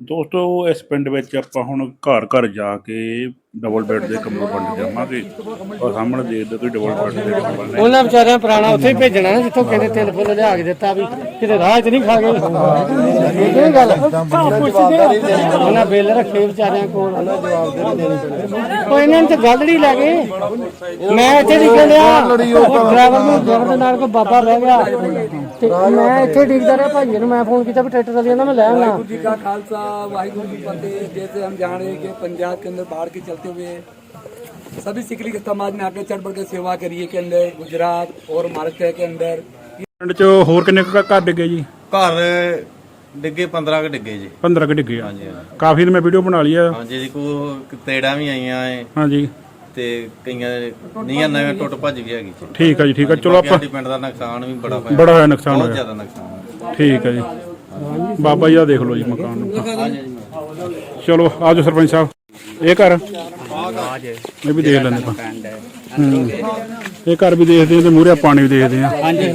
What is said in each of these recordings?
ਦੋਸਤੋ ਇਸ ਪਿੰਡ ਵਿੱਚ ਆਪਾਂ ਹੁਣ ਘਰ ਘਰ ਜਾ ਕੇ ਡਬਲ ਬੈੱਡ ਦੇ ਕਮਰੇ ਵੰਡ ਜਾਵਾਂਗੇ। ਔਰ ਸਾਹਮਣੇ ਦੇਖਦੇ ਕੋਈ ਡਬਲ ਬੈੱਡ ਦੇ ਕਮਰੇ ਨੇ। ਉਹਨਾਂ ਵਿਚਾਰਿਆਂ ਪੁਰਾਣਾ ਉੱਥੇ ਹੀ ਭੇਜਣਾ ਨਾ ਜਿੱਥੋਂ ਕਹਿੰਦੇ ਤਿੰਨ ਫੁੱਲ ਲਿਆ ਕੇ ਦਿੱਤਾ ਵੀ ਕਿਤੇ ਰਾਹ 'ਚ ਨਹੀਂ ਖਾ ਗਏ। ਇਹ ਗੱਲ ਉਹਨਾਂ ਬਿੱਲ ਰੱਖੇ ਵਿਚਾਰਿਆਂ ਕੋਲ ਉਹਨਾਂ ਜਵਾਬ ਦੇ ਉਹ ਇਹਨਾਂ ਨੇ ਤਾਂ ਗੱਲ ਨਹੀਂ ਲੈ ਗਏ। ਮੈਂ ਇੱਥੇ ਡਿਆ ਉਹ ਡਰਾਈਵਰ ਨੂੰ ਡਰਾਈਵਰ ਦੇ ਨਾਲ ਕੋਈ ਬਾਬਾ ਬਹਿ ਗਿਆ। ਤੇ ਮੈਂ ਇੱਥੇ ਡਿੱਗਦਾ ਰਿਹਾ ਭਾਈ ਨੂੰ ਮੈਂ ਫੋਨ ਕੀਤਾ ਵੀ ਟਰੈਕਟਰ ਵਾਲੀ ਕਹਿੰਦਾ ਮੈਂ ਲੈ ਆਉਣਾ जी का खालसा वाहिगुरु की फतेह जैसे हम जान रहे हैं कि पंजाब के अंदर बाढ़ के चलते हुए सभी सिकली समाज में आके चढ़ बढ़ के सेवा करिए के अंदर गुजरात और महाराष्ट्र के अंदर ਪਿੰਡ 'ਚ ਹੋਰ ਕਿੰਨੇ ਕੁ ਘਰ ਡਿੱਗੇ ਜੀ ਘਰ ਡਿੱਗੇ 15 ਕ ਡਿੱਗੇ ਜੀ 15 ਕੁ ਡਿੱਗੇ ਆ ਹਾਂਜੀ ਹਾਂਜੀ। ਕਾਫੀ ਨੇ ਮੈਂ ਵੀਡੀਓ ਬਣਾ ਲਈ ਆ ਹਾਂਜੀ ਜੀ ਕੋ ਤੇੜਾ ਵੀ ਆਈਆਂ ਏ ਹਾਂਜੀ ਤੇ ਕਈਆਂ ਦੇ ਨੀਆਂ ਨਵੇਂ ਟੁੱਟ ਭੱਜ ਵੀ ਹੈਗੀ ਠੀਕ ਹੈ ਜੀ ਠੀਕ ਹੈ ਚਲੋ ਆਪਾਂ ਸਾਡੇ ਪਿੰਡ ਦਾ ਨੁਕਸਾਨ ਵੀ ਬੜਾ ਹੋਇਆ। ਬੜਾ ਹੋਇਆ ਨੁਕਸਾਨ ਬਹੁਤ ਜ਼ਿਆਦਾ ਨੁਕਸਾਨ ਠੀਕ ਹੈ ਜੀ। ਬਾਬਾ ਜੀ ਆ ਦੇਖ ਲਓ ਜੀ ਮਕਾਨ ਨੂੰ। ਚਲੋ ਆਜੋ ਸਰਪੰਚ ਸਾਹਿਬ। ਇਹ ਘਰ? ਇਹ ਵੀ ਦੇਖ ਲੈਂਦੇ ਆਪਾਂ। ਇਹ ਘਰ ਵੀ ਦੇਖਦੇ ਆ ਤੇ ਮੂਹਰੇ ਪਾਣੀ ਵੀ ਦੇਖਦੇ ਆ। ਹਾਂਜੀ।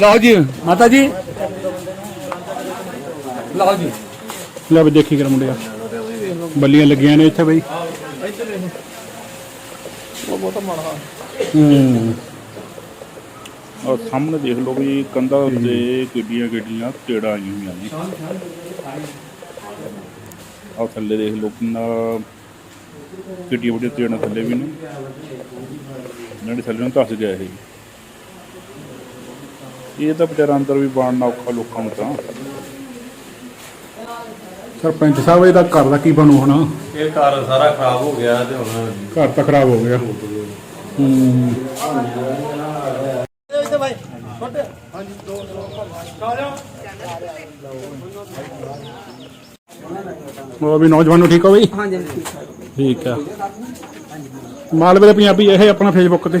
ਲਓ ਜੀ ਮਾਤਾ ਜੀ। ਲਓ ਜੀ। ਲੈ ਵੀ ਦੇਖੀ ਕਰ ਮੁੰਡਿਆ। ਬੱਲੀਆਂ ਲੱਗੀਆਂ ਨੇ ਇੱਥੇ ਬਈ। ਹੂੰ। ਔਰ ਸਾਹਮਣੇ ਦੇਖ ਲਓ ਵੀ ਕੰਧਾਂ ਉੱਤੇ ਕਿੱਡੀਆਂ ਕਿੱਡੀਆਂ ਤੇੜਾਂ ਆਈਆਂ ਹੋਈਆਂ ਨੇ। ਆਹ ਥੱਲੇ ਦੇਖ ਲਓ ਕਿੰਨਾ ਕਿੱਡੀਆਂ ਵੱਡੀਆਂ ਤੇੜਾਂ ਥੱਲੇ ਵੀ ਨੇ। ਜਿਹੜੇ ਥੱਲੇ ਨੂੰ ਧੱਸ ਗਿਆ ਇਹ। ਇਹ ਤਾਂ ਵਿਚਾਰਾ ਅੰਦਰ ਵੀ ਬਾਣਨਾ ਔਖਾ ਲੋਕਾਂ ਨੂੰ ਤਾਂ। ਸਰਪੰਚ ਸਾਹਿਬ ਇਹਦਾ ਘਰ ਦਾ ਕੀ ਬਣੂ ਹੁਣ? ਇਹ ਘਰ ਸਾਰਾ ਖਰਾਬ ਹੋ ਗਿਆ ਤੇ ਹੁਣ ਘਰ ਤਾਂ ਖਰਾਬ ਹੋ ਗਿਆ। ਹੂੰ ਉਹ ਵੀ ਨੌਜਵਾਨ ਨੂੰ ਠੀਕ ਹੋ ਬਈ? जी ਠੀਕ ਆ। ਮਾਲਵੇ ਦੇ ਪੰਜਾਬੀ ਇਹ ਆਪਣਾ ਫੇਸਬੁੱਕ ਤੇ।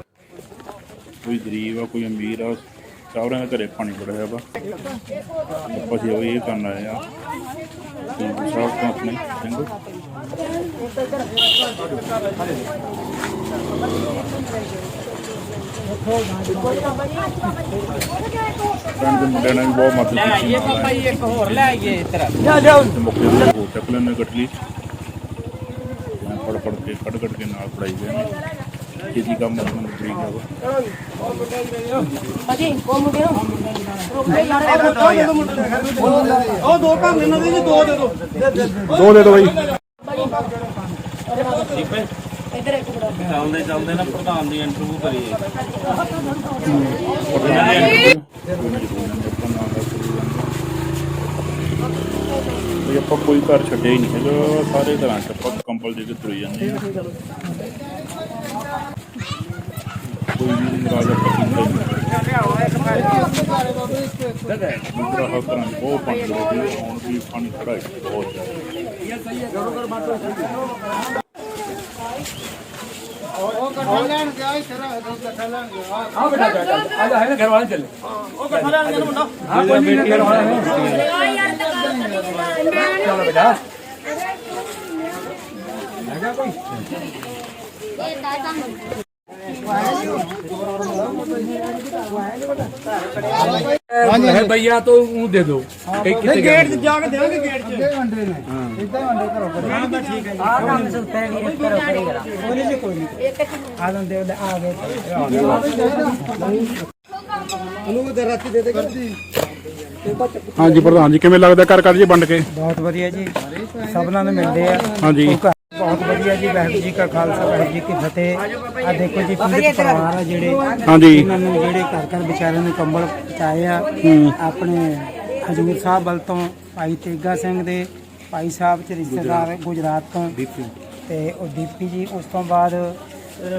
ਕੋਈ ਗਰੀਬ ਆ ਕੋਈ ਅਮੀਰ ਆ ਸਾਰਿਆਂ ਦੇ ਘਰੇ ਪਾਣੀ ਖੜਾ ਹੋਇਆ ਵਾ। ਆਪਾਂ ਜੇ ਉਹ ਇਹ ਕਰਨ ਆਏ ਆ। ਤੁਸੀਂ ਸਭ ਤੋਂ ਆਪਣੇ ਸਿੰਘ ਪਿੰਡ ਦੇ ਮੁੰਡਿਆਂ ਨੇ ਵੀ ਬਹੁਤ ਮਦਦ ਲੈ ਆਈਏ ਪਾਪਾ ਜੀ ਇੱਕ ਹੋਰ ਲੈ ਆਈਏ ਇੱਧਰ। ਜਾ ਜਾ। ਮੁੱਕੇ ਉਹ ਚੱਕ ਲੈਣੇ ਗੱਟਲੀ ਫੜ ਫੜ ਕੇ ਕੱਢ ਕੱਢ ਕੇ ਨਾਲ ਫੜਾਈ ਗਏ ਨੇ ਕਿਹਦੀ ਕੰਮ ਮਤਲਬ ਬਰੀਕ ਹੈ ਬੜੀ ਉਹ ਦੋ ਦੇ ਜੀ ਦੋ ਦੇ ਦੋ। ਦੋ ਦੇ ਦੋ ਬਈ। ਚੱਲਦੇ ਚੱਲਦੇ ਨਾ ਪ੍ਰਧਾਨ ਦੀ ਇੰਟਰਵਿਊ ਕਰੀਏ। ਵੀ ਆਪਾਂ ਕੋਈ ਘਰ ਛੱਡਿਆ ਹੀ ਨਹੀਂ ਹੈਗਾ। ਸਾਰੇ ਘਰਾਂ ਚ ਆਪਾਂ ਕੰਬਲ ਦੇ ਕੇ ਤੁਰ ਜਾਂਦੇ ਆ ਕੋਈ ਵੀ ਮੁਰਾਦ ਪਸੰਦ ਹੈ ਦੂਸਰਾ ਹੌਕਰਾਂ ਉਹ ਪੰਜ ਰੋਟੀ ਆਉਣ ਦੀ ਪਾਣੀ ਖੜਾ ਹੈ ਬਹੁਤ ਜ਼ਿਆਦਾ। ਉਹ ਕੱਠਾ ਲੈਣ ਗਿਆ ਤੇਰਾ ਕੱਠਾ ਲੈਣ ਗਿਆ ਆ ਬੇਟਾ ਆ ਜਾ ਹੈ ਨਾ ਘਰ ਵਾਲੇ ਚੱਲੇ ਉਹ ਕੱਠਾ ਲੈਣ ਗਿਆ ਮੁੰਡਾ ਹਾਂ ਕੋਈ ਨਹੀਂ ਘਰ ਵਾਲਾ ਹੈ। ਚਲੋ ਬੇਟਾ ਹੈਗਾ ਕੋਈ ਇਹ ਦਾਦਾ है भैया तो ऊँ दे दो कहीं कितने ਗੇਟ 'ਚ ਜਾ ਕੇ ਦੇਵਾਂਗੇ ਗੇਟ 'ਚ ਅੱਗੇ ਵੰਡੇ ਨੇ ਇਦਾਂ ਵੰਡੇ ਘਰੋਂ ਹਾਂ ਤਾਂ ਠੀਕ ਹੈ ਆ ਕੰਮ ਸੁੱਤੇ ਵੀ ਕਰੋ ਕਰੇਗਾ ਕੋਈ ਨਹੀਂ ਕੋਈ ਨਹੀਂ ਆ ਲੰਦੇ ਉਹਦੇ ਆ ਗਏ ਉਹਨੂੰ ਤੇ ਰਾਤੀ ਦੇ ਦੇ ਕਰਦੀ ਹਾਂਜੀ ਪ੍ਰਧਾਨ ਜੀ ਕਿਵੇਂ ਲੱਗਦਾ ਘਰ ਘਰ ਜੀ ਵੰਡ ਕੇ ਬਹੁਤ ਵਧੀਆ ਜੀ ਸਭਨਾਂ ਨੂੰ ਮਿਲਦੇ ਆ ਹਾਂਜੀ ਬਹੁਤ ਵਧੀਆ ਜੀ ਵਾਹਿਗੁਰੂ ਜੀ ਕਾ ਖਾਲਸਾ ਵਾਹਿਗੁਰੂ ਜੀ ਕੀ ਫਤਿਹ। ਆ ਦੇਖੋ ਜੀ ਪੀੜਤ ਪਰਿਵਾਰ ਆ ਜਿਹੜੇ ਹਾਂਜੀ। ਇਹਨਾਂ ਨੂੰ ਜਿਹੜੇ ਘਰ ਘਰ ਵਿਚਾਰਿਆਂ ਨੂੰ ਕੰਬਲ ਪਹੁੰਚਾਏ ਆ। ਆਪਣੇ ਹਜੂਰ ਸਾਹਿਬ ਵੱਲ ਤੋਂ ਭਾਈ ਤੇਗਾ ਸਿੰਘ ਦੇ ਭਾਈ ਸਾਹਿਬ ਚ ਰਿਸ਼ਤੇਦਾਰ ਗੁਜਰਾਤ। ਤੋਂ ਤੇ ਉਹ ਦੀਪੀ ਜੀ ਉਸ ਤੋਂ ਬਾਅਦ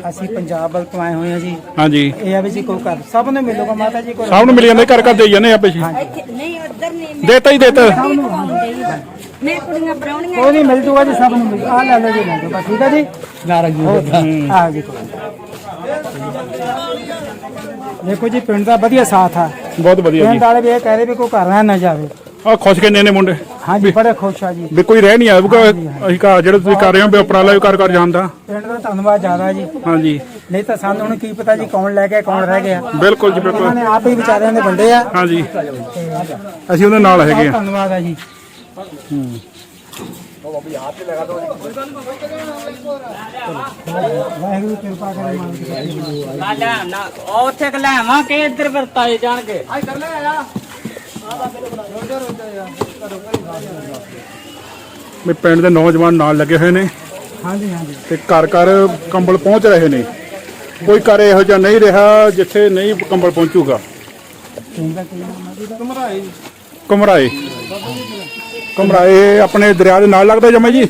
ਅਸੀਂ ਪੰਜਾਬ ਵੱਲ ਤੋਂ ਆਏ ਹੋਏ ਹਾਂ ਜੀ। ਹਾਂਜੀ। ਇਹ ਆ ਵੀ ਜੀ ਕੋਈ ਕਰ ਸਭ ਨੂੰ ਮਿਲੂਗਾ ਮਾਤਾ ਜੀ ਕੋਈ। ਸਭ ਨੂੰ ਮਿਲ ਜਾਂਦੇ ਘਰ ਘਰ ਦੇ ਜਾਂਦੇ ਆਪੇ ਜੀ। ਇੱਥੇ ਨਹੀਂ ਉਧਰ ਨਹੀਂ ਮੈਂ ਦੇਤਾ ਹੀ ਦੇਤਾ। ਮੈਂ ਕੁੜੀਆਂ ਬਰਾਉਣੀਆਂ ਕੋਈ ਨਹੀਂ ਮਿਲ ਜੂਗਾ ਜੀ ਸਭ ਨੂੰ ਮਿਲ ਆ ਲੈ ਲਓ ਜੀ ਲੈ ਲਓ। ਬਸ ਠੀਕ ਹੈ ਜੀ? ਨਾਰਾਜ਼ ਆ ਜੀ ਦੇਖੋ ਜੀ ਪਿੰਡ ਦਾ ਵਧੀਆ ਸਾਥ ਆ। ਬਹੁਤ ਵਧੀਆ ਜੀ। ਪਿੰਡ ਵਾਲੇ ਵੀ ਇਹ ਕਹਿ ਰਹੇ ਵੀ ਕੋਈ ਘਰ ਰਹਿ ਨਾ ਜਾਵੇ। ਆ ਖੁਸ਼ ਕਿੰਨੇ ਨੇ ਮੁੰਡੇ? ਹਾਂਜੀ ਬੜੇ ਖੁਸ਼ ਆ ਜੀ। ਵੀ ਕੋਈ ਰਹਿ ਨਹੀਂ ਆਊਗਾ ਅਸੀਂ ਘਰ ਜਿਹੜੇ ਤੁਸੀਂ ਕਰ ਰਹੇ ਹੋ ਵੀ ਉਪਰਾਲਾ ਵੀ ਕਰ ਕਰ ਜਾਂਦਾ ਪਿੰਡ ਦਾ ਧੰਨਵਾਦ ਜ਼ਿਆਦਾ ਜੀ। ਹਾਂਜੀ। ਨਹੀਂ ਤਾਂ ਸਾਨੂੰ ਹੁਣ ਕੀ ਪਤਾ ਜੀ ਕੌਣ ਲੈ ਗਿਆ ਕੌਣ ਰਹਿ ਗਿਆ। ਬਿਲਕੁਲ ਜੀ ਉਹਨਾਂ ਬਿਲਕੁਲ ਨੇ ਆਪ ਹੀ ਵਿਚਾਰਿਆਂ ਦੇ ਵੰਡੇ ਆ। ਹਾਂਜੀ। ਅਸੀਂ ਉਹਦੇ ਨਾਲ ਹੈਗੇ ਆ। ਧੰਨਵਾਦ ਆ ਜੀ। ਵਾਹਿਗੁਰੂ ਕਿਰਪਾ ਕਰੇ ਮਾਲਕ ਉੱਥੇ ਕਿ ਲੈਵਾਂ ਕਿ ਇੱਧਰ ਵਰਤਾਏ ਜਾਣਗੇ। ਵੀ ਪਿੰਡ ਦੇ ਨੌਜਵਾਨ ਨਾਲ ਲੱਗੇ ਹੋਏ ਨੇ। ਹਾਂਜੀ ਹਾਂਜੀ। ਤੇ ਘਰ ਘਰ ਕੰਬਲ ਪਹੁੰਚ ਰਹੇ ਨੇ। ਕੋਈ ਘਰ ਇਹੋ ਜਿਹਾ ਨਹੀਂ ਰਿਹਾ ਜਿੱਥੇ ਨਹੀਂ ਕੰਬਲ ਪਹੁੰਚੂਗਾ? ਕਮਰਾਏ ਕਮਰਾਏ ਆਪਣੇ ਦਰਿਆ ਦੇ ਨਾਲ ਲੱਗਦਾ ਜਮਾ ਜੀ?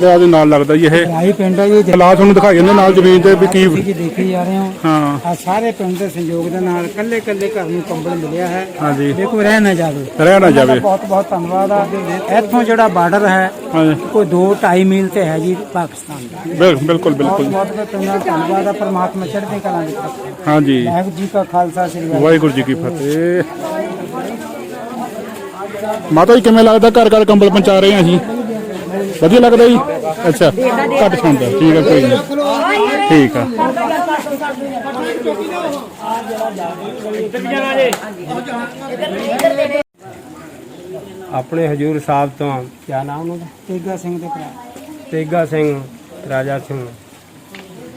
ਦਰਿਆ ਦੇ ਨਾਲ ਲੱਗਦਾ ਜੀ ਇਹ। ਰਾਈ ਪਿੰਡ ਹੈ ਜੀ ਹਾਲਾਤ ਤੁਹਾਨੂੰ ਦਿਖਾਈ ਜਾਂਦੇ ਨਾਲ ਜ਼ਮੀਨ ਤੇ ਵੀ ਕੀ ਤੁਸੀਂ ਜੀ ਦੇਖੀ ਜਾ ਰਹੇ ਹੋ। ਹਾਂ। ਆ ਸਾਰੇ ਪਿੰਡ ਦੇ ਸਹਿਯੋਗ ਦੇ ਨਾਲ ਕੱਲੇ ਕੱਲੇ ਘਰ ਨੂੰ ਕੰਬਲ ਮਿਲਿਆ ਹੈ। ਹਾਂਜੀ। ਦੇਖੋ ਰਹਿ ਨਾ ਜਾਵੇ। ਰਹਿ ਨਾ ਜਾਵੇ। ਬਹੁਤ ਬਹੁਤ ਧੰਨਵਾਦ ਆ। ਇੱਥੋਂ ਜਿਹੜਾ ਬਾਰਡਰ ਹੈ ਕੋਈ 2 2.5 ਮੀਲ ਤੇ ਹੈ ਜੀ ਪਾਕਿਸਤਾਨ ਦਾ। ਬਿਲ- ਬਿਲਕੁਲ ਬਿਲਕੁਲ। ਬਹੁਤ ਬਹੁਤ ਧੰਨਵਾਦ ਆ। ਪਰਮਾਤਮਾ ਚੜ੍ਹਦੀ ਕਲਾ ਰੱਖੇ ਹਾਂਜੀ। ਵਾਹਿਗੁਰੂ ਜੀ ਕਾ ਖਾਲਸਾ ਸ੍ਰੀ ਵਾਹਿਗੁਰੂ ਵਾਹਿਗੁਰੂ ਜੀ ਕੀ ਫਤਿਹ। ਮਾਤਾ ਜੀ ਕਿਵੇਂ ਲੱਗਦਾ ਘਰ ਘਰ ਕੰਬਲ ਪਹੁੰਚਾ ਰਹੇ ਆ ਅਸੀਂ? ਵਧੀਆ ਲੱਗਦਾ ਜੀ? ਅੱਛਾ ਘੱਟ ਸੁਣਦਾ ਠੀਕ ਹੈ ਕੋਈ ਨਹੀਂ। ਠੀਕ ਆ। ਆਪਣੇ ਹਜੂਰ ਸਾਹਿਬ ਤੋਂ ਕਿਆ ਨਾਮ ਉਹਦਾ ਤੇਗਾ ਸਿੰਘ ਦੇ ਭਰਾ। ਤੇਗਾ ਸਿੰਘ ਰਾਜਾ ਸਿੰਘ।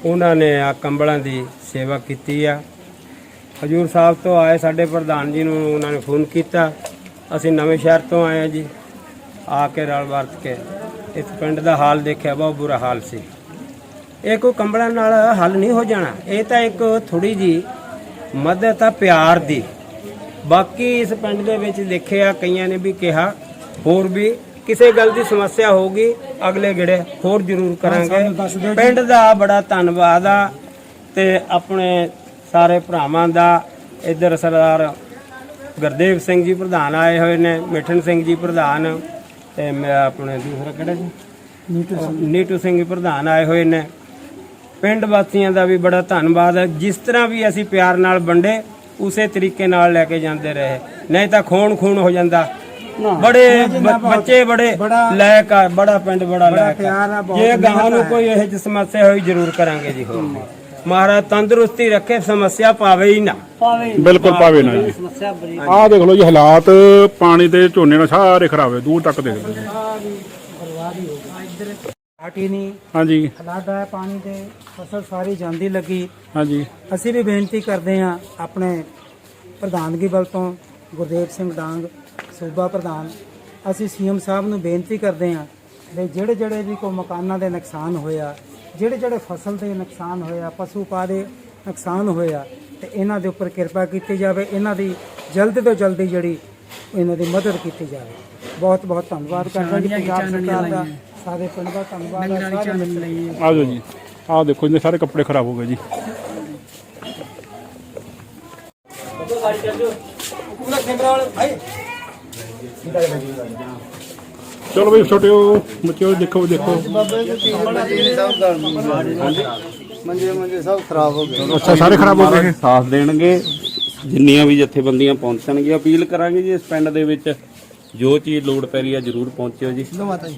ਉਹਨਾਂ ਨੇ ਆ ਕੰਬਲਾਂ ਦੀ ਸੇਵਾ ਕੀਤੀ ਆ। ਹਜੂਰ ਸਾਹਿਬ ਤੋਂ ਆਏ ਸਾਡੇ ਪ੍ਰਧਾਨ ਜੀ ਨੂੰ ਉਹਨਾਂ ਨੇ ਫੋਨ ਕੀਤਾ। ਅਸੀਂ ਨਵੇਂ ਸ਼ਹਿਰ ਤੋਂ ਆਏ ਆ ਜੀ ਆ ਕੇ ਰਲ ਵਰਤ ਕੇ। ਇਸ ਪਿੰਡ ਦਾ ਹਾਲ ਦੇਖਿਆ ਬਹੁਤ ਬੁਰਾ ਹਾਲ ਸੀ। ਇਹ ਕੋਈ ਕੰਬਲਾਂ ਨਾਲ ਹੱਲ ਨਹੀਂ ਹੋ ਜਾਣਾ। ਇਹ ਤਾਂ ਇੱਕ ਥੋੜੀ ਜੀ ਮਦਦ ਆ ਪਿਆਰ ਦੀ। ਬਾਕੀ ਇਸ ਪਿੰਡ ਦੇ ਵਿੱਚ ਦੇਖਿਆ ਕਈਆਂ ਨੇ ਵੀ ਕਿਹਾ ਹੋਰ ਵੀ ਕਿਸੇ ਗੱਲ ਦੀ ਸਮੱਸਿਆ ਹੋਊਗੀ ਅਗਲੇ ਗੇੜੇ ਹੋਰ ਜ਼ਰੂਰ ਕਰਾਂਗੇ। ਪਿੰਡ ਦਾ ਬੜਾ ਧੰਨਵਾਦ ਆ ਤੇ ਆਪਣੇ ਸਾਰੇ ਭਰਾਵਾਂ ਦਾ। ਇੱਧਰ ਸਰਦਾਰ ਗੁਰਦੇਵ ਸਿੰਘ ਜੀ ਪ੍ਰਧਾਨ ਆਏ ਹੋਏ ਨੇ ਮਿਠਨ ਸਿੰਘ ਜੀ ਪ੍ਰਧਾਨ। ਤੇ ਮੈਂ ਆਪਣੇ ਦੂਸਰਾ ਕਿਹੜਾ ਜੀ? ਨੀਟੂ ਸਿੰਘ ਜੀ ਪ੍ਰਧਾਨ ਆਏ ਹੋਏ ਨੇ। ਪਿੰਡ ਵਾਸੀਆਂ ਦਾ ਵੀ ਬੜਾ ਧੰਨਵਾਦ ਹੈ। ਜਿਸ ਤਰ੍ਹਾਂ ਵੀ ਅਸੀਂ ਪਿਆਰ ਨਾਲ ਵੰਡੇ ਉਸੇ ਤਰੀਕੇ ਨਾਲ ਲੈ ਕੇ ਜਾਂਦੇ ਰਹੇ। ਨਹੀਂ ਤਾਂ ਖੂਨ ਖੂਨ ਹੋ ਜਾਂਦਾ। ਬੜੇ ਬੱਚੇ ਬੜੇ ਲੈ ਕੇ ਬੜਾ ਪਿੰਡ ਬੜਾ ਲੈ ਕੇ ਪਿਆਰ ਆ, ਬਹੁਤ ਜੇ ਗਾਹਾਂ ਨੂੰ ਕੋਈ ਇਹੋ ਸਮੱਸਿਆ ਹੋਈ ਜ਼ਰੂਰ ਕਰਾਂਗੇ ਜੀ ਹੋਰ। ਮਹਾਰਾਜ ਤੰਦਰੁਸਤੀ ਰੱਖੇ ਸਮੱਸਿਆ ਪਾਵੇ ਹੀ ਨਾ। ਬਿਲਕੁਲ ਪਾਵੇ ਨਾ ਜੀ। ਆਹ ਦੇਖ ਲਓ ਜੀ ਹਾਲਾਤ ਪਾਣੀ ਦੇ ਝੋਨੇ ਨਾਲ ਸਾਰੇ ਖਰਾਬ ਹੈ ਦੂਰ ਤੱਕ ਦੇਖ ਲਓ। ਜੀ। ਆਟੀ ਨਹੀਂ। ਹਾਂਜੀ। ਹਾਲਾਤ ਹੈ ਪਾਣੀ ਦੇ ਫਸਲ ਸਾਰੀ ਜਾਂਦੀ ਲੱਗੀ। ਹਾਂਜੀ। ਅਸੀਂ ਵੀ ਬੇਨਤੀ ਕਰਦੇ ਹਾਂ ਆਪਣੇ ਪ੍ਰਧਾਨਗੀ ਵੱਲ ਤੋਂ ਗੁਰਦੇਵ ਸਿੰਘ ਡਾਂਗ ਸੂਬਾ ਪ੍ਰਧਾਨ ਅਸੀਂ ਸੀਐਮ ਸਾਹਿਬ ਨੂੰ ਬੇਨਤੀ ਕਰਦੇ ਹਾਂ ਵੀ ਜਿਹੜੇ ਜਿਹੜੇ ਵੀ ਕੋ ਮਕਾਨਾਂ ਦੇ ਨੁਕਸਾਨ ਹੋਇਆ ਜਿਹੜੇ ਜਿਹੜੇ ਫਸਲ ਦੇ ਨੁਕਸਾਨ ਹੋਇਆ ਪਸ਼ੂ ਪਾ ਦੇ ਨੁਕਸਾਨ ਹੋਇਆ ਤੇ ਇਹਨਾਂ ਦੇ ਉੱਪਰ ਕਿਰਪਾ ਕੀਤੀ ਜਾਵੇ ਇਹਨਾਂ ਦੀ ਜਲਦ ਤੋਂ ਜਲਦੀ ਜਿਹੜੀ ਇਹਨਾਂ ਦੀ ਮਦਦ ਕੀਤੀ ਜਾਵੇ। ਬਹੁਤ ਬਹੁਤ ਧੰਨਵਾਦ ਕਰਦਾ ਜੀ ਪੰਜਾਬ ਸਰਕਾਰ ਦਾ ਸਾਰੇ ਪਿੰਡ ਦਾ ਧੰਨਵਾਦ ਹੈ ਸਾਰੇ ਮਿਲ ਆ ਜਾਓ ਜੀ। ਆਹ ਦੇਖੋ ਇਹਦੇ ਸਾਰੇ ਕੱਪੜੇ ਖਰਾਬ ਹੋ ਗਏ ਜੀ। ਚਲੋ ਬਈ ਛੋਟਿਓ ਬੱਚਿਓ ਦੇਖੋ ਦੇਖੋ। ਮੰਜੇ ਮੰਜੇ ਸਭ ਖਰਾਬ ਹੋ ਗਏ ਅੱਛਾ ਸਾਰੇ ਖਰਾਬ ਹੋ ਗਏ ਸਾਥ ਦੇਣਗੇ ਜਿੰਨੀਆਂ ਵੀ ਜਥੇਬੰਦੀਆਂ ਪਹੁੰਚਣਗੀਆਂ ਅਪੀਲ ਕਰਾਂਗੇ ਜੀ ਇਸ ਪਿੰਡ ਦੇ ਵਿੱਚ। ਜੋ ਚੀਜ਼ ਲੋੜ ਪੈ ਰਹੀ ਹੈ ਜਰੂਰ ਪਹੁੰਚਿਓ ਜੀ। ਲੋ ਮਾਤਾ ਜੀ।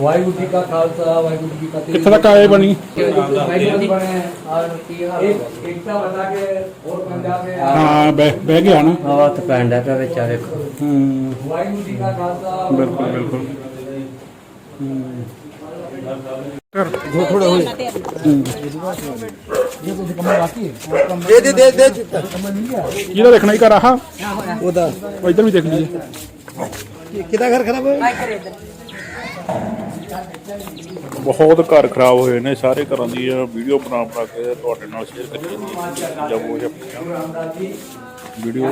ਵਾਹਿਗੁਰੂ ਜੀ ਕਾ ਖਾਲਸਾ ਵਾਹਿਗੁਰੂ ਜੀ ਕੀ ਫਤਿਹ। ਕਿੱਥੇ ਤੱਕ ਆਏ ਬਣੀ? ਵਾਹਿਗੁਰੂ ਜੀ ਬਣੇ ਔਰ ਇੱਕ ਇੱਕਤਾ ਬਤਾ ਕੇ ਹੋਰ ਪੰਜਾਬ ਦੇ ਹਾਂ ਬਹਿ ਗਿਆ ਨਾ। ਹਵਾ ਤੇ ਪੈਂਡ ਹੈ ਵਿੱਚ ਆ ਹੂੰ। ਵਾਹਿਗੁਰੂ ਜੀ ਕਾ ਖਾਲਸਾ ਬਿਲਕੁਲ ਬਿਲਕੁਲ। ਕਰ ਦੋ ਦੇ ਦੇ ਦੇ। ਚਿੱਟਾ ਦੇਖਣਾ ਹੀ ਕਰ ਆਹਾ? ਉਹਦਾ। ਇਧਰ ਵੀ ਦੇਖ ਲੀਏ ਕਿਹਦਾ ਘਰ ਖਰਾਬ ਹੋਇਆ? ਬਹੁਤ ਘਰ ਖਰਾਬ ਹੋਏ ਨੇ, ਸਾਰੇ ਘਰਾਂ ਦੀ ਵੀਡੀਓ ਬਣਾ ਬਣਾ ਕੇ ਤੁਹਾਡੇ ਨਾਲ ਸ਼ੇਅਰ ਕਰੀ ਜਬ ਉਹ ਵੀਡੀਓ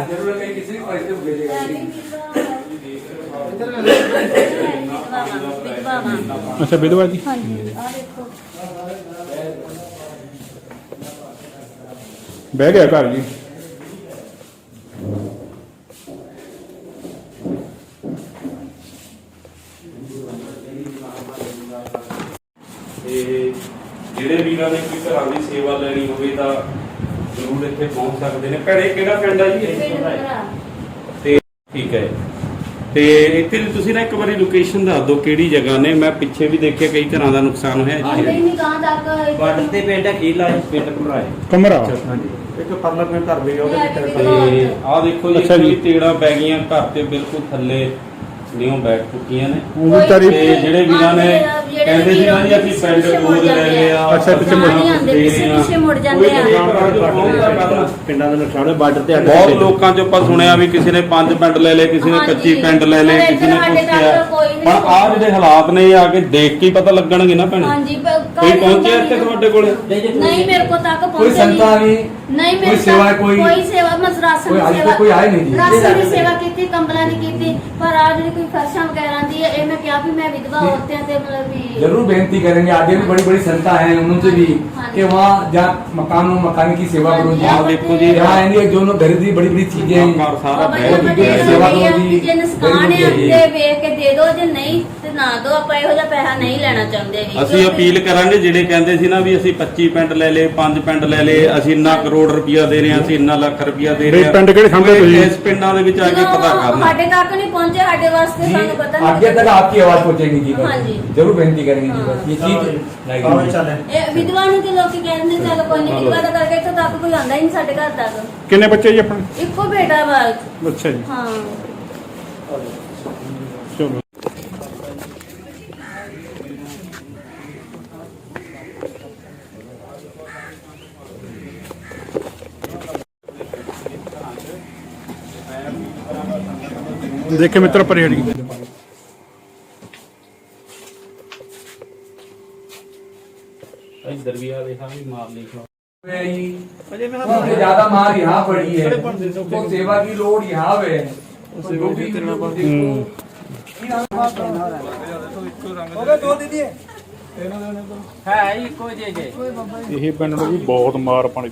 ਅੱਛਾ, ਵਿਧਵਾ ਜੀ? ਹਾਂਜੀ ਆ ਦੇਖੋ ਬਹਿ ਗਿਆ ਘਰ ਜੀ। ਜਿਹੜੇ ਵੀਰਾਂ ਨੇ ਕੋਈ ਘਰਾਂ ਦੀ ਸੇਵਾ ਲੈਣੀ ਹੋਵੇ ਤਾਂ ਜ਼ਰੂਰ ਇੱਥੇ ਪਹੁੰਚ ਸਕਦੇ ਨੇ। ਭੈਣੇ ਕਿਹੜਾ ਪਿੰਡ ਆ ਜੀ ਤੇ ਠੀਕ ਹੈ। ਤੇ ਇੱਥੇ ਤੁਸੀਂ ਨਾ ਇੱਕ ਵਾਰੀ ਲੋਕੇਸ਼ਨ ਦੱਸ ਦਿਓ ਕਿਹੜੀ ਜਗ੍ਹਾ ਨੇ। ਮੈਂ ਪਿੱਛੇ ਵੀ ਦੇਖਿਆ ਕਈ ਘਰਾਂ ਦਾ ਨੁਕਸਾਨ ਹੋਇਆ ਇੱਥੇ। ਨਹੀਂ ਕਾਂ ਤੱਕ ਬਾਰਡਰ ਤੇ ਪਿੰਡ ਹੈ ਕੀਲਾ ਪਿੰਡ ਘਮਰਾਏ ਕਮਰਾ? ਇੱਕ ਪਾਰਲੀਮੈਂਟ ਘਰ ਵੀ ਉਹਦੇ ਵਿੱਚ ਤੇ ਆਹ ਦੇਖੋ ਜੀ ਜੀ। ਕੋਈ ਤੇੜਾ ਪੈ ਗਈਆਂ ਘਰ ਤੇ ਬਿਲਕੁਲ ਥੱਲੇ। ਨਿਊ ਬੈਠ ਚੁੱਕੀਆਂ ਨੇ। ਉਹ ਤਾਰੀ ਜਿਹੜੇ ਵੀਰਾਂ ਨੇ ਕਹਿੰਦੇ ਸੀ ਨਾ ਜੀ ਅਸੀਂ ਪਿੰਡ ਕੋਲ ਲੈ ਗਏ ਆ। ਅੱਛਾ ਪਿੱਛੇ ਮੁੜ ਜਾਂਦੇ ਆ ਬਹੁਤ ਲੋਕਾਂ ਚੋਂ ਆਪਾਂ ਸੁਣਿਆ ਵੀ ਕਿਸੇ ਨੇ 5 ਪਿੰਡ ਲੈ ਲਏ ਕਿਸੇ ਨੇ 25 ਪਿੰਡ ਲੈ ਲਏ ਕਿਸੇ ਨੇ ਕੁਝ ਕਿਹਾ। ਪਰ ਆ ਜਿਹੜੇ ਹਾਲਾਤ ਨੇ ਆ ਕੇ ਦੇਖ ਕੇ ਪਤਾ ਲੱਗਣਗੇ ਨਾ ਭੈਣ। ਹਾਂਜੀ ਕੋਈ ਪਹੁੰਚਿਆ ਇੱਥੇ ਤੁਹਾਡੇ ਕੋਲ? ਨਹੀਂ ਮੇਰੇ ਕੋਲ ਤੱਕ ਪਹੁੰਚਿਆ ਕੋਈ ਸੰਤਾਂ ਨਹੀਂ कोई ਮੇਰੇ सेवा ਤੱਕ कोई ਕੋਈ ਸੇਵਾ ਮਸ ਰਾਸ਼ਨ कोई ਦੀ आज ਸੇਵਾ तक कोई आए नहीं जी ਰਾਸ਼ਨ ਦੀ ਸੇਵਾ ਕੀਤੀ ਕੰਬਲਾਂ ਦੀ ਕੀਤੀ ਪਰ ਆ ਜਿਹੜੀ ਕੋਈ ਫਰਸ਼ਾਂ ਵਗੈਰਾ ਦੀ ਹੈ ਇਹ ਮੈਂ ਕਿਹਾ ਵੀ ਮੈਂ ਵਿਧਵਾ ਔਰਤਾਂ ਤੇ ਮਤਲਬ ਵੀ जरूर बेनती करेंगे आगे भी बड़ी बड़ी संस्था है उनसे भी कि वहाँ जहाँ मकान हो मकान की सेवा करो जी ਆਹ ਦੇਖੋ ਜੀ यहाँ आएंगे जो लोग घर की बड़ी बड़ी चीजें हैं ਘਰ ਸਾਰਾ ਬਾਬਾ ਬਹਿ ਜੀ ਚੁੱਕਿਆ ਦੀ ਹੈ। ਸੇਵਾ ਸੇਵਾ ਕਰੋ ਜੀ। ਜੇ ਨਸਕਾਨ ਬੜੀ ਹੈ ਵਧੀਆ ਤੇ ਵੇਖ ਕੇ ਦੇ ਦਿਓ ਜੇ ਨਹੀਂ ਤੇ ਨਾ ਦਿਓ ਆਪਾਂ ਇਹੋ ਜਿਹਾ ਪੈਸਾ ਨਹੀਂ ਲੈਣਾ ਚਾਹੁੰਦੇ ਵੀ ਅਸੀਂ ਅਪੀਲ ਕਰਾਂਗੇ ਜਿਹੜੇ ਕਹਿੰਦੇ ਸੀ ਨਾ ਵੀ ਅਸੀਂ 25 ਪਿੰਡ ਲੈ ਲਏ 5 ਪਿੰਡ ਲੈ ਲਏ ਅਸੀਂ ਇੰਨਾ ਕਰੋੜ ਰੁਪਇਆ ਦੇ ਰਹੇ ਹਾਂ ਅਸੀਂ ਇੰਨਾ ਲੱਖ ਰੁਪਇਆ ਦੇ ਰਹੇ ਹਾਂ। ਪਿੰਡ ਕਿਹੜੇ ਸਾਹਮਣੇ ਤੁਸੀਂ? ਇਸ ਪਿੰਡਾਂ ਦੇ ਵਿੱਚ ਆ ਕੇ ਪਤਾ ਕਰਨਾ। ਸਾਡੇ ਤੱਕ ਨਹੀਂ ਪਹੁੰਚੇ ਸਾਡੇ ਵਾਸਤੇ ਸਾਨੂੰ ਪਤਾ ਨਹੀਂ ਅੱਗੇ ਤੱਕ ਆਪਕੀ ਆਵਾਜ਼ ਪਹੁੰਚੇਗੀ ਜੀ ਹਾਂਜੀ। ਜਰੂਰ ਬੇਨਤੀ ਕਰਾਂਗੇ ਜੀ ਬਸ। ਇਹ ਚੀਜ਼ ਲਾਈਕ ਇਹ ਵਿਧਵਾ ਨੂੰ ਤੇ ਲੋਕੀ ਕਹਿੰਦੇ ਚਲੋ ਕੋਈ ਨਹੀਂ ਵਿਧਵਾ ਦਾ ਕਰਕੇ ਇੱਥੋਂ ਤੱਕ ਕੋਈ ਆਉਂਦਾ ਹੀ ਨਹੀਂ ਸਾਡੇ ਘਰ ਤੱਕ। ਕਿੰਨੇ ਬੱਚੇ ਜੀ ਆਪਣੇ? ਇੱਕੋ ਬੇਟਾ ਵਾ। ਅੱਛਾ ਜੀ। ਹਾਂ। ਚਲੋ। ਦੇਖੇ ਮਿੱਤਰ ਪਰੇੜੀ ਇੱਧਰ ਵੀ ਆ ਦੇਖਾ ਵੀ ਮਾਰ ਲਈ सबसे ज्यादा मार यहाँ पड़ी है तो सेवा की लोड यहाँ पे है तो जो भी देखो, ਇਹ ਪਿੰਡ ਨੂੰ ਵੀ ਬਹੁਤ ਮਾਰ ਪਾਣੀ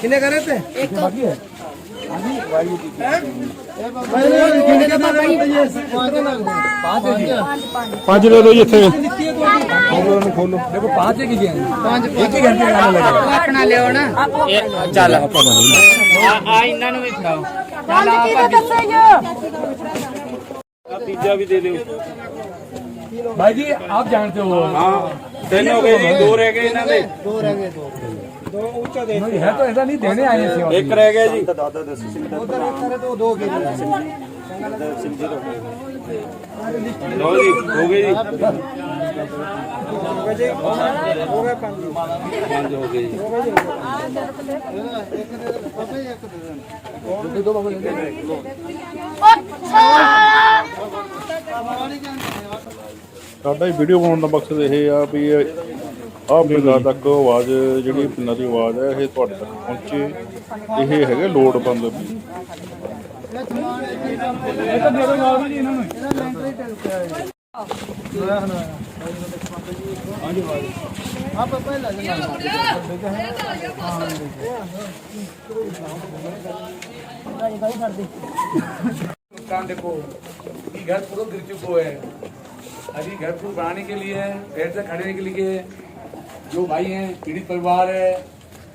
कितने करे थे एक तो पांच ले दो ये थे खोलो देखो पांच एक ही पांच एक ही घंटे का लगेगा अपना ले ना चल आ इन्ना नु भी खिलाओ चल आ दसयो पिज्जा भी दे दो भाई जी आप जानते हो हां ਤਿੰਨ ਹੋ ਗਏ ਜੀ ਦੋ ਰਹਿ ਗਏ ਇਹਨਾਂ ਦੇ। ਦੋ ਰਹਿ ਗਏ ਦੋ ਦੋ ਉੱਚਾ ਦੇ ਨਹੀਂ ਹੈ ਤਾਂ ਇਹਦਾ ਨਹੀਂ ਦੇਣੇ ਆਏ ਸੀ ਹੋਰ ਇੱਕ ਰਹਿ ਗਿਆ ਜੀ। ਦਾਦਾ ਦੱਸ ਸਿੰਘ ਦਾ ਉਧਰ ਇੱਕ ਰਹਿ ਦੋ ਦੋ ਗਏ ਸਿੰਘ ਜੀ ਲੋ ਜੀ ਹੋ ਗਏ ਜੀ। ਹੋ ਗਏ ਪੰਜ। ਪੰਜ ਹੋ ਗਏ ਜੀ। ਇੱਕ ਦੇ ਪਾਪਾ ਇੱਕ ਦੇ ਦੇ ਦੋ ਬਾਬਾ ਜੀ ਉਹ ਸਾਰਾ ਬਾਬਾ ਨਹੀਂ ਜਾਣਦੇ ਸਾਡਾ ਹੀ ਵੀਡੀਓ ਬਣਾਉਣ ਦਾ ਮਕਸਦ ਇਹ ਆ ਵੀ ਆਹ ਪਿੰਡਾਂ ਤੱਕ ਆਵਾਜ਼ ਜਿਹੜੀ ਪਿੰਡਾਂ ਦੀ ਆਵਾਜ਼ ਹੈ ਇਹ ਤੁਹਾਡੇ ਤੱਕ ਪਹੁੰਚੇ ਇਹ ਹੈਗੇ ਲੋੜਵੰਦ ਵੀ नुकसान देखो ये घर पूरा गिर चुका है अभी घर पूरा बनाने के लिए पेड़ से खड़े के लिए जो भाई हैं पीड़ित परिवार है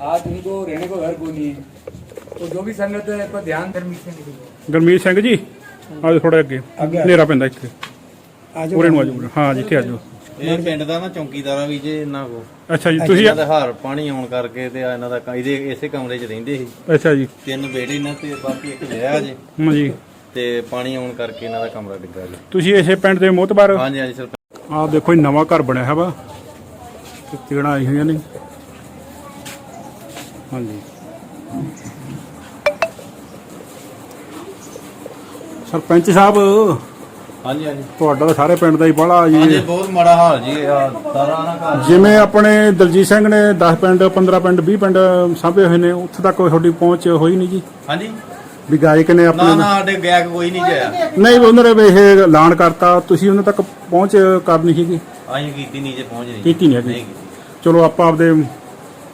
आज उनको रहने को घर को नहीं है तो जो भी संगत है इस पर ध्यान ਗਰਮੀਤ ਸਿੰਘ ਜੀ ਆਜੋ ਥੋੜਾ ਅੱਗੇ ਹਨੇਰਾ ਪੈਂਦਾ ਇੱਥੇ ਉਰੇ ਨੂੰ ਆਜੋ ਹਾਂ ਜੀ ਇੱਥੇ ਆਜੋ ਇਹ ਪਿੰਡ ਦਾ ਨਾ ਚੌਂਕੀਦਾਰਾ ਵੀ ਜੇ ਇਹਨਾਂ ਕੋ ਅੱਛਾ ਜੀ ਤੁਸੀਂ ਇਹਨਾਂ ਦਾ ਹਾਰ ਪਾਣੀ ਆਉਣ ਕਰਕੇ ਤੇ ਆ ਇਹਨਾਂ ਦਾ ਕ- ਇਹਦੇ ਇਸੇ ਕਮਰੇ 'ਚ ਰਹਿੰਦੇ ਸੀ ਅੱਛਾ ਜੀ ਤਿੰਨ ਬੇੜੇ ਇਹਨਾਂ ਤੇ ਬਾਕੀ ਇੱਕ ਵਿਆਹ ਜੇ ਹਾਂ ਜੀ ਤੇ ਪਾਣੀ ਆਉਣ ਕਰਕੇ ਇਹਨਾਂ ਦਾ ਕਮਰਾ ਡਿੱਗਾ ਜੀ। ਤੁਸੀਂ ਇਸੇ ਪਿੰਡ ਦੇ ਮੋਤਬਾਰ? ਹਾਂਜੀ ਹਾਂਜੀ ਸਰ। ਆਹ ਦੇਖੋ ਇਹ ਨਵਾਂ ਘਰ ਬਣਿਆ ਹੈ ਵਾ ਤੇ ਤੇੜਾ ਆਈ ਹੋਈਆਂ ਨੇ? ਹਾਂਜੀ। ਸਰਪੰਚ ਸਾਹਿਬ ਹਾਂਜੀ ਹਾਂਜੀ। ਤੁਹਾਡਾ ਤਾਂ ਸਾਰੇ ਪਿੰਡ ਦਾ ਹੀ ਬੜਾ ਹਾਂਜੀ ਜੀ ਬਹੁਤ ਮਾੜਾ ਹਾਲ ਜੀ ਆਹ ਸਾਰਾ ਨਾ ਘਰ ਜਿਵੇਂ ਆਪਣੇ ਦਲਜੀਤ ਸਿੰਘ ਨੇ 10 ਪਿੰਡ 15 ਪਿੰਡ 20 ਪਿੰਡ ਸਾਂਭੇ ਹੋਏ ਨੇ ਉੱਥੇ ਤੱਕ ਤੁਹਾਡੀ ਪਹੁੰਚ ਹੋਈ ਨਹੀਂ ਜੀ। ਹਾਂਜੀ। ਵੀ ਗਾਇਕ ਨੇ ਨਾ ਆਪਣੇ ਨਾ ਸਾਡੇ ਗੈਕ ਕੋਈ ਨਹੀਂ ਜਾਇਆ ਨਹੀਂ ਉਹਨਾਂ ਨੇ ਵੀ ਇਹ ਐਲਾਨ ਕਰਤਾ। ਤੁਸੀਂ ਉਹਨਾਂ ਤੱਕ ਪਹੁੰਚ ਕਰਨੀ ਸੀਗੀ? ਅਸੀਂ ਕੀਤੀ ਨਹੀਂ ਜੇ ਪਹੁੰਚ ਨਹੀਂ। ਕੀਤੀ ਨਹੀਂ ਹੈਗੀ। ਚਲੋ ਆਪਾਂ ਆਪਦੇ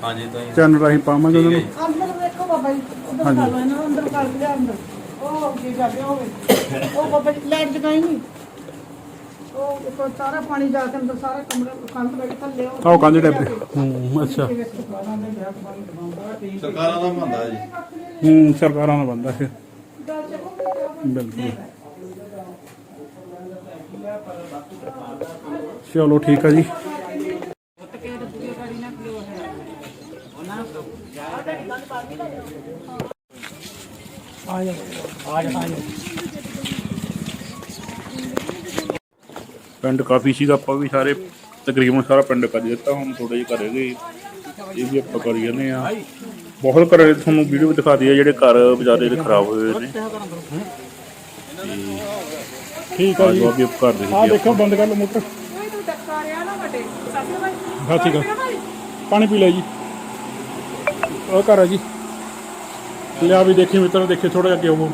ਹਾਂਜੀ ਤਾਂ ਹੀ- ਚੈਨਲ ਰਾਹੀਂ ਪਾਵਾਂਗੇ ਉਹਨਾਂ ਠੀਕ ਹੈ ਨੂੰ ਜੀ। ਅੰਦਰ ਵੇਖੋ ਬਾਬਾ ਜੀ ਉਧਰ ਹਾਂਜੀ। ਕਰ ਲਓ ਇਹਨਾਂ ਨੂੰ ਅੰਦਰ ਕਰ ਲਿਆ ਅੰਦਰ। ਉਹ ਕੀ ਕਰ ਰਿਹਾ ਹੋਵੇ। ਉਹ ਬਾਬਾ ਜੀ ਲਾਈਟ ਜਗਾਈ ਨਹੀਂ। ਉਹ ਦੇਖੋ ਸਾਰਾ ਪਾਣੀ ਜਾ ਕੇ ਅੰਦਰ ਸਾਰਾ ਕਮਰਾ ਕੰਧ ਵਿੱਚ ਥੱਲੇ ਉਹ ਕਾਂਦੇ ਟੈਪ ਹੂੰ ਅੱਛਾ। ਸਰਕਾਰਾਂ ਦਾ ਬੰਦਾ ਜੀ। ਹੂੰ, ਸਰਕਾਰਾਂ ਦਾ ਬੰਦਾ ਫਿਰ। ਬਿਲਕੁਲ। ਚਲੋ ਠੀਕ ਆ ਜੀ। ਪਿੰਡ ਕਾਫੀ ਸੀਗਾ, ਆਪਾਂ ਵੀ ਸਾਰੇ, ਤਕਰੀਬਨ ਸਾਰਾ ਪਿੰਡ ਕਰ ਦਿੱਤਾ, ਹੁਣ ਥੋੜੇ ਜਿਹੇ ਘਰੇ ਗਏ। ਇਹ ਵੀ ਆਪਾਂ ਕਰੀ ਜਾਂਦੇ ਆ ਬਹੁਤ ਘਰੇ ਤੁਹਾਨੂੰ ਵੀਡੀਓ ਵੀ ਦਿਖਾ ਦਈਏ ਜਿਹੜੇ ਘਰ ਵਿਚਾਰੇ ਦੇ ਖਰਾਬ ਹੋਏ ਹੋਏ ਨੇ। ਠੀਕ ਆ ਜੀ। ਵੀ ਘਰ ਦੇ ਆ ਦੇਖੋ ਬੰਦ ਕਰ ਲਓ ਮੋਟਰ। ਹਾਂ ਠੀਕ ਆ ਪਾਣੀ ਪੀ ਲੈ ਜੀ। ਉਹ ਘਰ ਆ ਜੀ। ਲਿਆ ਵੀ ਦੇਖੀ ਮਿੱਤਰ ਦੇਖੇ ਥੋੜਾ ਅੱਗੇ ਉਹ।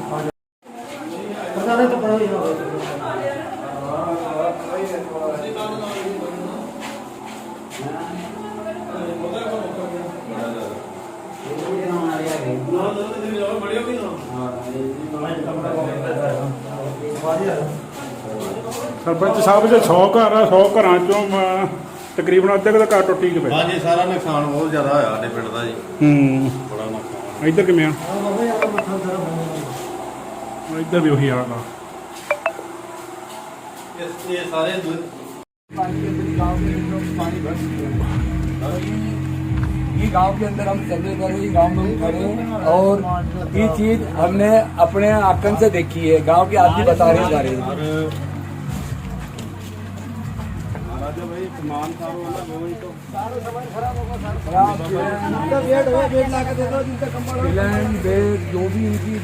ਸਰਪੰਚ ਸਾਹਿਬ ਜੇ 100 ਘਰ ਆ 100 ਘਰਾਂ ਚੋਂ ਅਮ, ਤਕਰੀਬਨ ਅੱਧੇ ਕੁ ਦਾ ਘਰ ਟੁੱਟੀ ਗਏ ਹਾਂਜੀ ਸਾਰਾ ਨੁਕਸਾਨ ਬਹੁਤ ਜ਼ਿਆਦਾ ਹੋਇਆ ਸਾਡੇ ਪਿੰਡ ਦਾ ਜੀ ਹੂੰ ਬੜਾ ਨੁਕਸਾਨ ਇੱਧਰ ਕਿਵੇਂ ਆ ਇੱਧਰ ਵੀ ਉਹੀ ਹਾਲ ਆ ਇਸ ਇਹ ਸਾਰੇ ਦੁ- ये गांव के अंदर हम चले गए ये गांव में खड़े और ये चीज हमने अपने आंकन से देखी है गांव के आदमी बता रहे हैं जा रहे हैं पिलन, बेड, जो भी इनकी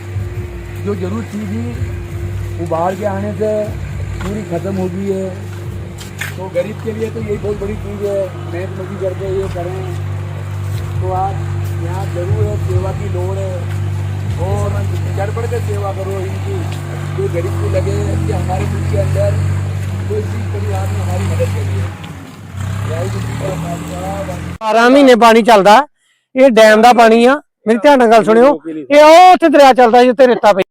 जो ज़रूरत चीज़ थी वो बाहर के आने से पूरी खत्म हो गई है तो गरीब के लिए तो यही बहुत बड़ी चीज़ है मेहनत मजदूरी करके ये करें तो आप यहाँ ज़रूर है सेवा की लोड़ है और गड़बड़ के सेवा करो इनकी जो गरीब को लगे कि हमारे मुल्क के अंदर कोई चीज़ परिवार ने हमारी मदद करी 12 ਮਹੀਨੇ ਪਾਣੀ ਚੱਲਦਾ, ਇਹ ਡੈਮ ਦਾ ਪਾਣੀ ਆ। ਮੇਰੀ ਧਿਆਨ ਨਾਲ ਗੱਲ ਸੁਣਿਓ। ਇਹ ਉਹ ਉੱਥੇ ਦਰਿਆ ਚੱਲਦਾ ਜਿੱਥੇ ਰੇਤਾ ਪਈ